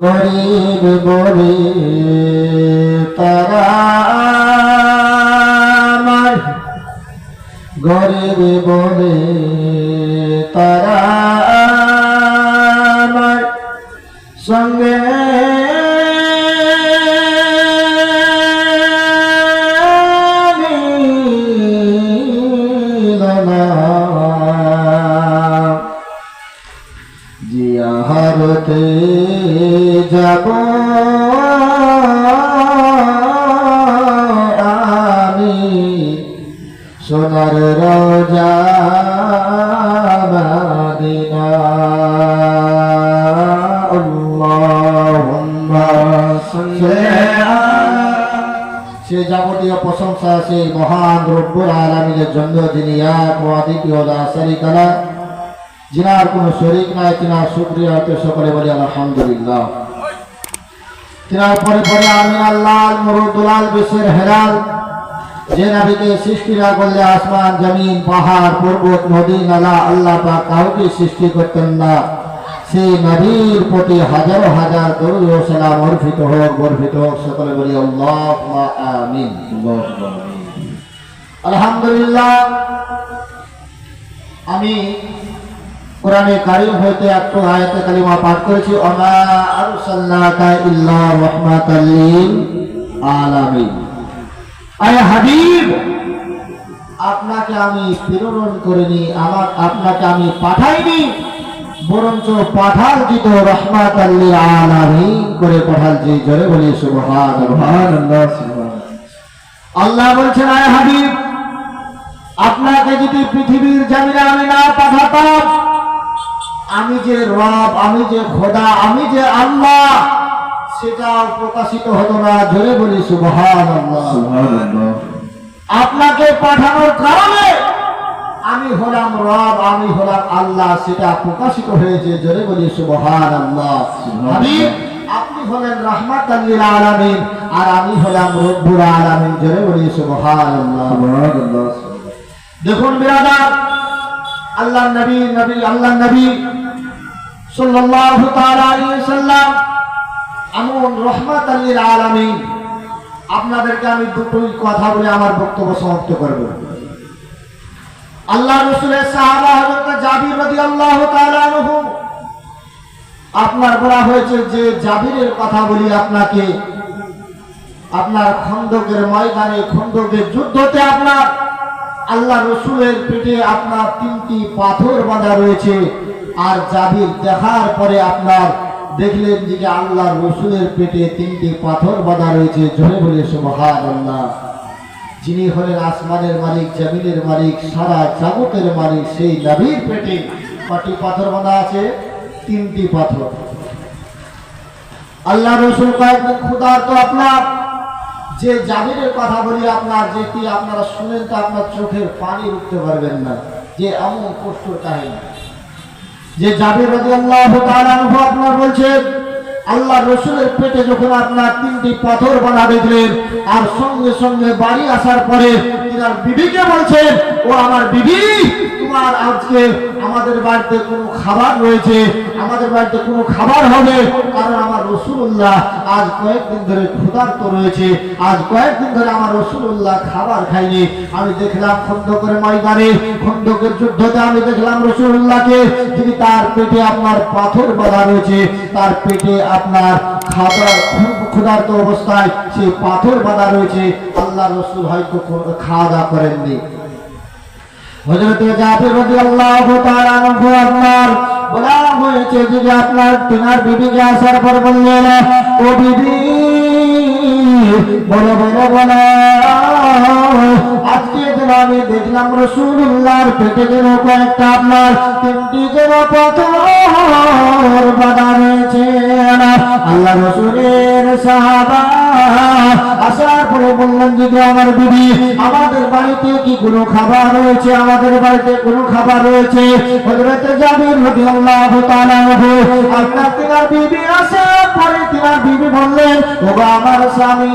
গরিব বলে তারা আমার গরিব বলে সে যাবতীয় প্রশংসা সেই মহান রব্বুল আলমিনের জন্য যিনি এক ও অদ্বিতীয় লা শারীকা লাহ যিনার কোনো শরীক নাই, তিনার শুক্রিয়া হতে সকলে বলি আলহামদুলিল্লাহ। তিনার পরে পরে আমি আল্লাহ মরুদুলাল বিশ্বের হেরাল যে নাবিকে সৃষ্টি না করলে আসমান, জমিন, পাহাড়, পর্বত, নদী, নালা, আল্লাহ পাক কাউকে সৃষ্টি করতেন না। সেই নদীর প্রতি হাজারো হাজার হোক হোক, সকলে বলি আলহামদুলিল্লাহ, আমি কোরআনে কারিম হইতে একটু আয়াতে কালিমা পাঠ করেছি আয় হাবিব, আপনাকে আমি প্রেরণ করিনি, আমার আপনাকে আমি পাঠাইনি। বরঞ্চ পাঠাল দিত রহমাত আল্লি আলামিন করে পাঠাল যে জোরে বলি সুবহানাল্লাহ। আল্লাহ বলছেন আয় হাবিব আপনাকে যদি পৃথিবীর জামিনে আমি না পাঠাতাম আমি যে রব আমি যে খোদা আমি যে আল্লাহ সেটা প্রকাশিত হতো না জোরে বলি সুবহানাল্লাহ। আপনাকে পাঠানোর কারণে আমি হলাম রব আমি হলাম আল্লাহ সেটা প্রকাশিত হয়েছে জোরে বলি সুবহান আল্লাহ আপনি হলেন রহমাত আল্লিল আলামিন আর আমি হলাম রব্বুল আলামিন জোরে বলি সুবহান আল্লাহ দেখুন বিরাদার আল্লাহ নবী নবী আল্লাহ নবী সাল্লাল্লাহু তাআলা আলাইহি সাল্লাম এমন রহমাত আল্লিল আলামিন। আপনাদেরকে আমি দুটোই কথা বলে আমার বক্তব্য সমাপ্ত করব। আল্লাহ রসুলের সাহাবা হযরত জাবির রাদিয়াল্লাহু তাআলা আনহু। আপনার বলা হয়েছে যে জাবিরের কথা বলি আপনাকে। আপনার খন্দকের ময়দানে খন্দকের যুদ্ধতে আপনার আল্লাহ রসুলের পেটে আপনার তিনটি পাথর বাঁধা রয়েছে। আর জাবির দেখার পরে আপনার দেখলেন যে আল্লাহ রসুলের পেটে তিনটি পাথর বাঁধা রয়েছে। জোরে বলে সুবহান আল্লাহ যিনি হলেন আসমানের মালিক, জমিনের মালিক, সারা জগতের মালিক, সেই নবীর পেটে কটি পাথর বাঁধা আছে? তিনটি পাথর। আল্লাহ রসুল কয়েকদিন খুদার তো আপনার। যে জাবিরের কথা বলি আপনার, যেটি আপনারা শুনেন তো আপনার চোখের পানি উঠতে পারবেন না। যে এমন কষ্ট কাহিনী যে জাবির তাআলা আনহু আপনার বলছেন আল্লাহ রসুলের পেটে যখন আপনার তিনটি পাথর বানা দেখলেন আর সঙ্গে সঙ্গে বাড়ি আসার পরে তিনার বিবিকে বলছেন, ও আমার বিবি, তোমার আজকে আমাদের বাড়িতে কোনো খাবার রয়েছে আমাদের বাড়িতে কোনো খাবার হবে? কারণ আমার রসুল্লাহ আজ কয়েকদিন ধরে ক্ষুধার্ত রয়েছে। আজ কয়েকদিন ধরে আমার রসুল্লাহ খাবার খাইনি আমি দেখলাম খন্দকের ময়দানে, খন্দকের যুদ্ধতে আমি দেখলাম রসুল্লাহকে। যিনি তার পেটে আপনার পাথর বাঁধা রয়েছে, তার পেটে আপনার খাবার ক্ষুধার্ত অবস্থায় সেই পাথর বাঁধা রয়েছে। আল্লাহ রসুল হয়তো খাওয়া দাওয়া করেননি। হযরত জাবির রাদিয়াল্লাহু তাআলা আনহু আপনার বলা হয়েছে যে আপনার তোমার বিবিকে আসার পর বললেন ও বিবি, বলো বলো বলো, আজকে যেন আমি দেখলাম রসুল্লাহর পেটে যেন কয়েকটা আপনার তিনটি যেন পাথর বাধা রয়েছে। আল্লাহ রসুলের সাহাবা আসার পরে বললেন, যদি আমার বিবি আমাদের বাড়িতে কি কোনো খাবার রয়েছে? আমাদের বাড়িতে কোনো খাবার রয়েছে? হযরতে জাবির রাদিয়াল্লাহু তাআলা আপনার তিনার আসার পরে তিনার বিবি বললেন, ওগো আমার স্বামী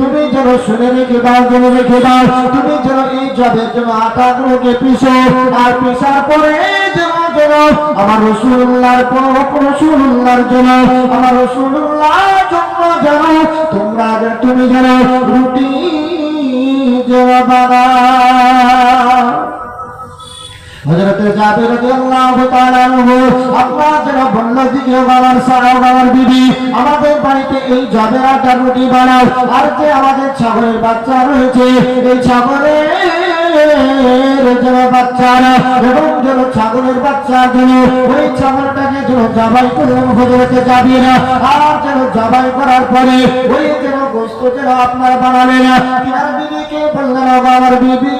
তুমি যেন শুনে রেখে দাও জেনে রেখে দাও, তুমি যেন এই জবের জন্য আটাগুলোকে পিছো আর পিসার পরে যেন যেন আমার রসুল্লাহর রসুল্লাহর জন্য, আমার রসুল্লার জন্য যেন তোমরা তুমি যেন রুটি যেন বানাও। হযরতে জাবির রাদিয়াল্লাহু তাআলা আনহু, আল্লাহ যেন বলল দিকে বাবার সারা বাবার বিবি, আমাদের বাড়িতে এই জবের আটা রুটি বানাও। আর যে আমাদের ছাগলের বাচ্চা রয়েছে, এই যেন ছাগলের বাচ্চা যেন ওই ছাগলটাকে যেন জবাই হজরতে জাবিরা, আর যেন জবাই করার পরে ওই যেন গোস্ত যেন আপনার বানালেন তিনার বিবিকে বললেন বিবি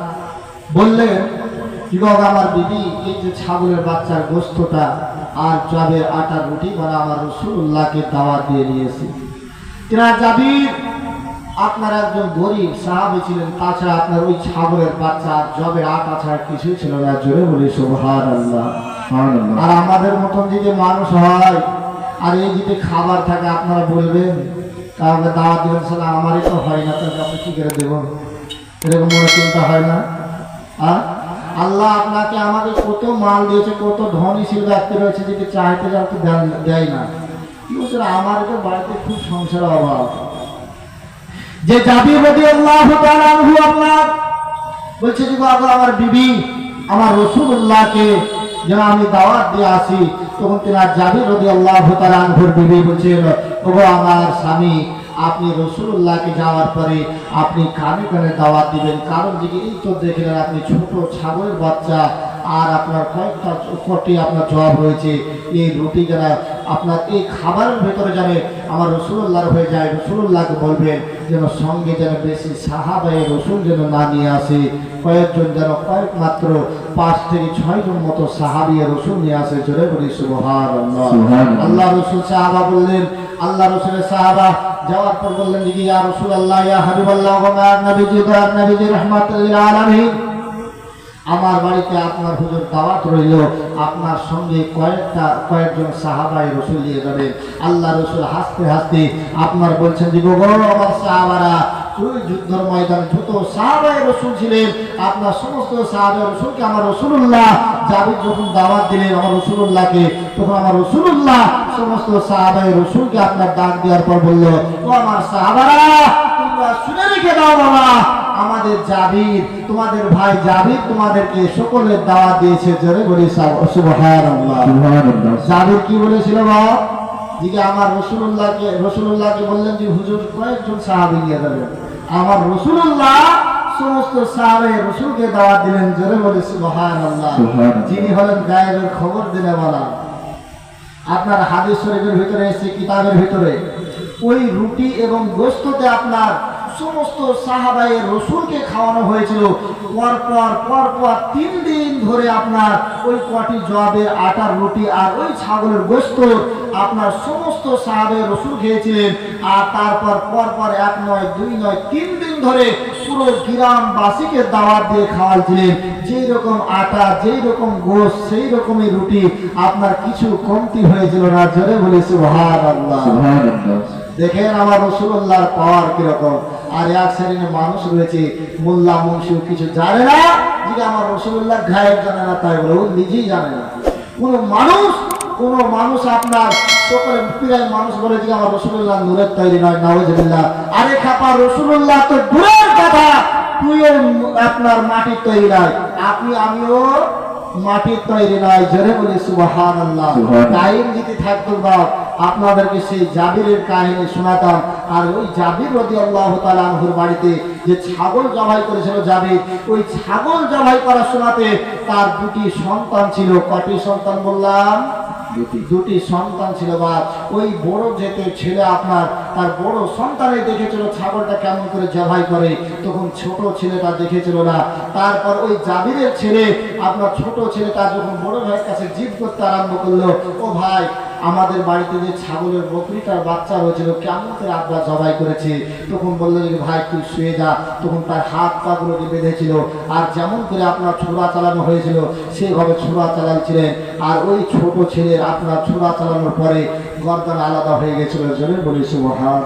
বললেন কি আমার বিবি এই যে ছাগলের বাচ্চার গোস্তটা আর জবের আটার রুটি বানা আমার রসুল্লাহকে দাওয়াত দিয়ে নিয়েছি তিনা জাবির? আপনার একজন গরিব সাহাবি ছিলেন তাছাড়া আপনার ওই ছাগলের বাচ্চা আর জবের আটা ছাড়া কিছুই ছিল না। জোরে বলি আল্লাহ আর আমাদের মতন যদি মানুষ হয় আর এই যদি খাবার থাকে আপনারা বলবেন কাউকে দাওয়াত দিবেন সালা আমারই তো হয় না তাহলে আপনি কি করে দেবো? এরকম মনে চিন্তা হয় না? আল্লাহ আপনাকে আমাকে কত মাল দিয়েছে, কত ধনীশীল ব্যক্তি রয়েছে যদি চাইতে যাতে দেয় না। বাড়িতে খুব সংসারের অভাব। যে আল্লাহ আপনার, বলছে যে আমার আমার যেন আমি দাওয়াত দিয়ে আসি আল্লাহ আমার স্বামী আপনি রসুল্লাহকে যাওয়ার পরে আপনি কানে কানে দাওয়াত দিবেন। কারণ দিকে এই তো দেখলেন আপনি ছোট ছাগলের বাচ্চা আর আপনার কয়েকটা কটি আপনার জবাব রয়েছে এই রুটি যারা আপনার এই খাবারের ভেতরে যাবে আমার রসুল্লাহর হয়ে যায় রসুল্লাহকে বলবেন যেন সঙ্গে যেন বেশি সাহাবাই রসুল যেন না নিয়ে আসে। কয়েকজন যেন কয়েক মাত্র পাঁচ থেকে ছয় জন মতো সাহাবি রসুল নিয়ে আসে। জোরে বলি সুবহান আল্লাহ রসুল সাহাবা বললেন আল্লাহ রসুলের সাহাবা যাওয়ার পর বললেন যে ইয়া রাসূলুল্লাহ, ইয়া হাবিবাল্লাহ ওয়া নবীজি নবীজি, রাহমাতুল আলামিন। আমার বাড়িতে আপনার হুজুর দাওয়াত রইল। আপনার সঙ্গে কয়েকটা, কয়েকজন সাহাবাই রসুল দিয়ে যাবে। আল্লাহ রসুল হাসতে হাসতে আপনার বলছেন যে গো আমার সাহাবারা ওই যুদ্ধের ময়দানে যত সাহাবাই রসুল ছিলেন আপনার সমস্ত সাহাবাই রসুলকে আমার রসুল্লাহ যাবে যখন দাওয়াত দিলেন আমার রসুল্লাহকে তখন আমার রসুল্লাহ সমস্ত সাহাবাই রসুলকে আপনার ডাক দেওয়ার পর বলল ও আমার সাহাবারা তোমরা শুনে রেখে দাও বাবা আমাদের জাবির তোমাদের ভাই জাবির তোমাদেরকে সকলের দাওয়া দিয়েছে জোরে বলি সুবহানাল্লাহ। জাবির কি বলেছিল বাবা? দিকে আমার রসুল্লাহকে রসুল্লাহকে বললেন যে হুজুর কয়েকজন সাহাবি নিয়ে যাবেন। আমার রসুল্লাহ সমস্ত সাহাবে রসুলকে দাওয়াত দিলেন জোরে বলে সুবহানাল্লাহ। যিনি হলেন গায়েবের খবর দিলে বলা। আপনার হাদিস শরীফের ভিতরে এসে কিতাবের ভিতরে। ওই রুটি এবং গোস্ততে আপনার সমস্ত সাহাবায়ের রসুলকে খাওয়ানো হয়েছিল। পর পর পর পর তিন দিন ধরে আপনার ওই কটি জবের আটার রুটি আর ওই ছাগলের গোস্ত আপনার সমস্ত সাহাবের রসুল খেয়েছিলেন। আর তারপর পর পর এক নয় দুই নয় তিন দিন ধরে পুরো গ্রামবাসীকে দাওয়াত দিয়ে খাওয়াইছিলেন। যেই রকম আটা যেই রকম গোস সেই রকমই রুটি আপনার কিছু কমতি হয়েছিল না। জোরে বলি সুবহানাল্লাহ। দেখেন আমার রসুল্লাহর পাওয়ার কীরকম। আর এক শ্রেণির মানুষ রয়েছে মোল্লা মুন্সি কিছু জানে না। যে আমার রসুল্লাহ গায়েব জানে না তাই বলে ও নিজেই জানে না। কোন মানুষ কোন মানুষ আপনার সকলে প্রায় মানুষ বলে যে আমার রসুল্লাহ নূরের তৈরি নয় নওয়াজবিল্লাহ আরে খাপা রসুল্লাহ তো দূরের কথা। তুইও আপনার মাটির তৈরি নয় আপনি আমিও মাটির তৈরি নয় জোরে বলি সুবহান আল্লাহ টাইম যদি থাকতো বা আপনাদেরকে সেই জাবিরের কাহিনী শোনাতাম। আর ওই জাবির রদি আল্লাহ তালাহুর বাড়িতে যে ছাগল জবাই করেছিল জাবির ওই ছাগল জবাই করা শোনাতে তার দুটি সন্তান ছিল। কটি সন্তান বললাম? দুটি। দুটি সন্তান ছিল বা ওই বড় যেতে ছেলে আপনার তার বড় সন্তানে দেখেছিল ছাগলটা কেমন করে জবাই করে। তখন ছোট ছেলেটা দেখেছিল না। তারপর ওই জাবিরের ছেলে আপনার ছোট ছেলেটা যখন বড় ভাইয়ের কাছে জিদ করতে আরম্ভ করল ও ভাই আমাদের বাড়িতে যে ছাগলের বকরিটার বাচ্চা হয়েছিল কেমন আব্বা জবাই করেছে। তখন বলল যে ভাই তুই শুয়ে যা। তখন তার হাত পাগুলোকে বেঁধেছিল। আর যেমন করে আপনার ছোড়া চালানো হয়েছিল, সেভাবে ছোড়া চালাচ্ছিলেন আর ওই ছোট ছেলের আপনার ছোড়া চালানোর পরে গর্দান আলাদা হয়ে গেছিল জন্য বলেছি সুবহান